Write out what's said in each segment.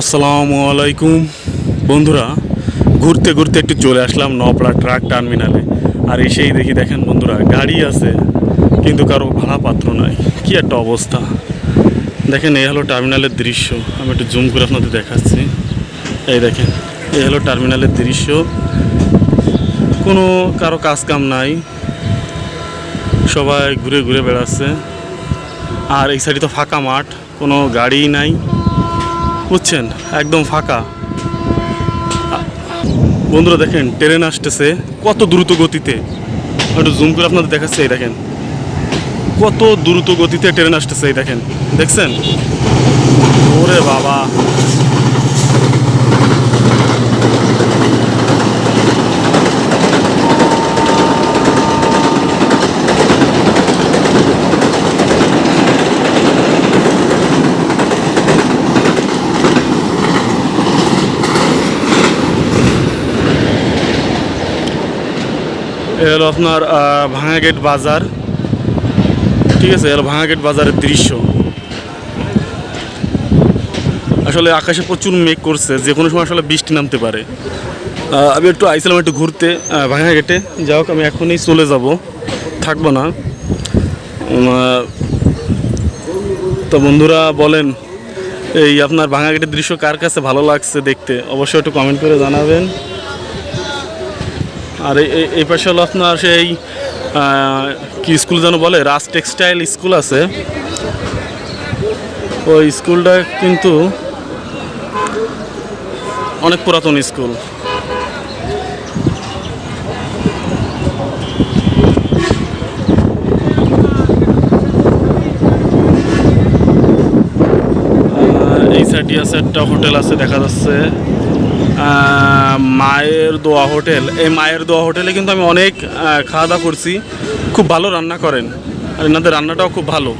আসসালামু আলাইকুম। বন্ধুরা, ঘুরতে ঘুরতে একটু চলে আসলাম নপড়া ট্রাক টার্মিনালে। আর এসেই দেখি, দেখেন বন্ধুরা, গাড়ি আছে, কিন্তু কারও ভাড়া পাত্র নাই। কি একটা অবস্থা। দেখেন, এই হলো টার্মিনালের দৃশ্য। আমি একটু জুম করে আপনাদের দেখাচ্ছি। এই দেখেন, এই হলো টার্মিনালের দৃশ্য। কোনো কারও কাজ কাম নাই। সবাই ঘুরে ঘুরে বেড়াচ্ছে। আর এই সাইডে তো ফাঁকা মাঠ, কোনো গাড়িই নাই। বুঝছেন? একদম ফাঁকা। বন্ধুরা দেখেন, ট্রেন আসতেছে কত দ্রুত গতিতে। একটু জুম করে আপনাদের দেখাচ্ছে, এই দেখেন। কত দ্রুত গতিতে ট্রেন আসতেছে, এই দেখেন। দেখছেন? ওরে বাবা। এ হলো আপনার ভাঙাগেট বাজার। ঠিক আছে এ হলো ভাঙাগেট বাজারের দৃশ্য। আসলে আকাশে প্রচুর মেঘ করছে, যে কোনো সময় আসলে বৃষ্টি নামতে পারে। আমি একটু আইছিলাম একটু ঘুরতে ভাঙাগেটে যাই হোক, আমি এখনই চলে যাব। থাকব না। তো বন্ধুরা বলেন, এই আপনার ভাঙাগেটের দৃশ্য কার কাছে ভালো লাগছে দেখতে? অবশ্যই একটু কমেন্ট করে জানাবেন। আর এই- পাশে হলো আপনার সেই কি স্কুল যেন বলে? রাজ টেক্সটাইল স্কুল আছে। ওই স্কুলটা কিন্তু অনেক পুরাতন স্কুল। এই সাইডে আছে একটা হোটেল আছে, দেখা যাচ্ছে। মায়ের দোয়া হোটেল। এই মায়ের দোয়া হোটেলে কিন্তু আমি অনেক খাওয়া দাওয়া করছি। খুব ভালো রান্না করেন। আর এনাদের রান্নাটাও খুব ভালো।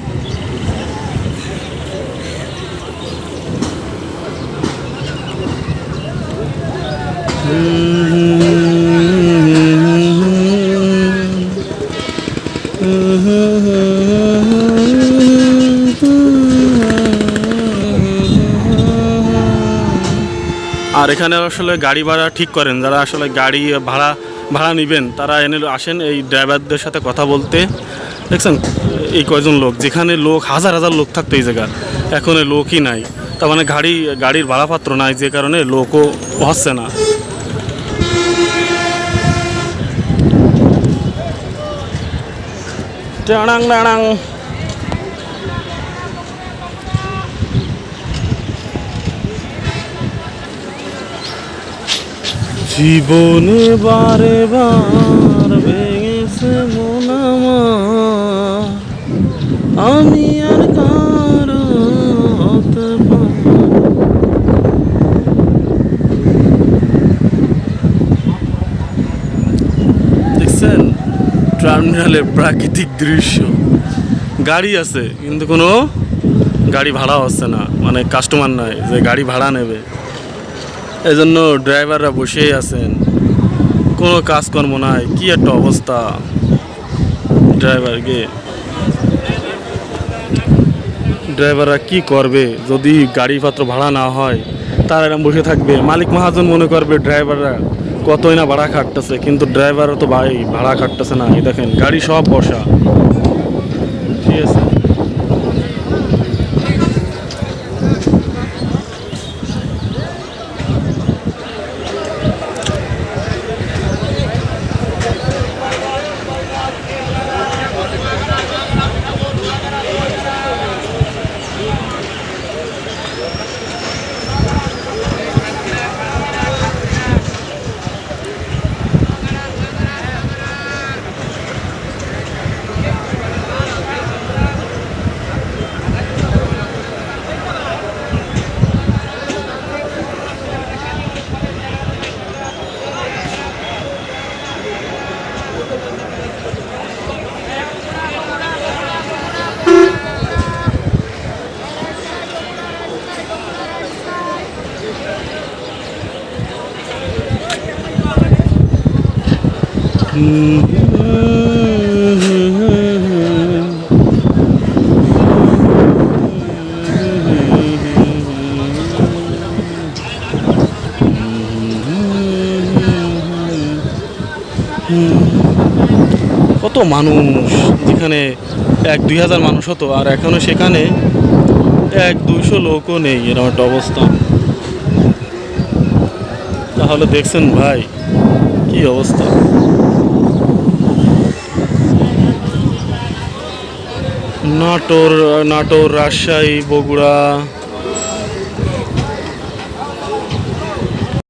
আর এখানে আসলে গাড়ি ভাড়া ঠিক করেন। যারা আসলে গাড়ি ভাড়া ভাড়া নেবেন, তারা এনে আসেন এই ড্রাইভারদের সাথে কথা বলতে। দেখছেন? এই কয়জন লোক? যেখানে লোক, হাজার হাজার লোক থাকতো এই জায়গায় এখন লোকই নাই। তার মানে গাড়ি, গাড়ির ভাড়াপাত্র নাই, যে কারণে লোকও হচ্ছে না। টাড়াং টাড়াং জীবনে বারে বার ভেঙেছে মন। আমি আর কারও দেখছেন? টার্মিনালের প্রাকৃতিক দৃশ্য। গাড়ি আছে, কিন্তু কোনো গাড়ি ভাড়া হচ্ছে না। মানে কাস্টমার নয় যে গাড়ি ভাড়া নেবে। এই জন্য ড্রাইভাররা বসেই আছেন। কোনো কাজকর্ম নাই, কি একটা অবস্থা ড্রাইভারকে। ড্রাইভাররা কি করবে যদি গাড়িপত্র ভাড়া না হয়? তারা এরকম বসে থাকবে। মালিক মহাজন মনে করবে ড্রাইভাররা কতই না ভাড়া খাটতেছে, কিন্তু ড্রাইভারও তো ভাই ভাড়া খাটতেছে না। এই দেখেন, গাড়ি সব বসা। কত মানুষ যেখানে এক দুই হাজার মানুষ হতো, আর এখনও সেখানে এক দুইশো লোকও নেই, এরকম একটা অবস্থা। তাহলে দেখছেন ভাই, কি অবস্থা? নাটোর নাটোর রাজশাহী বগুড়া।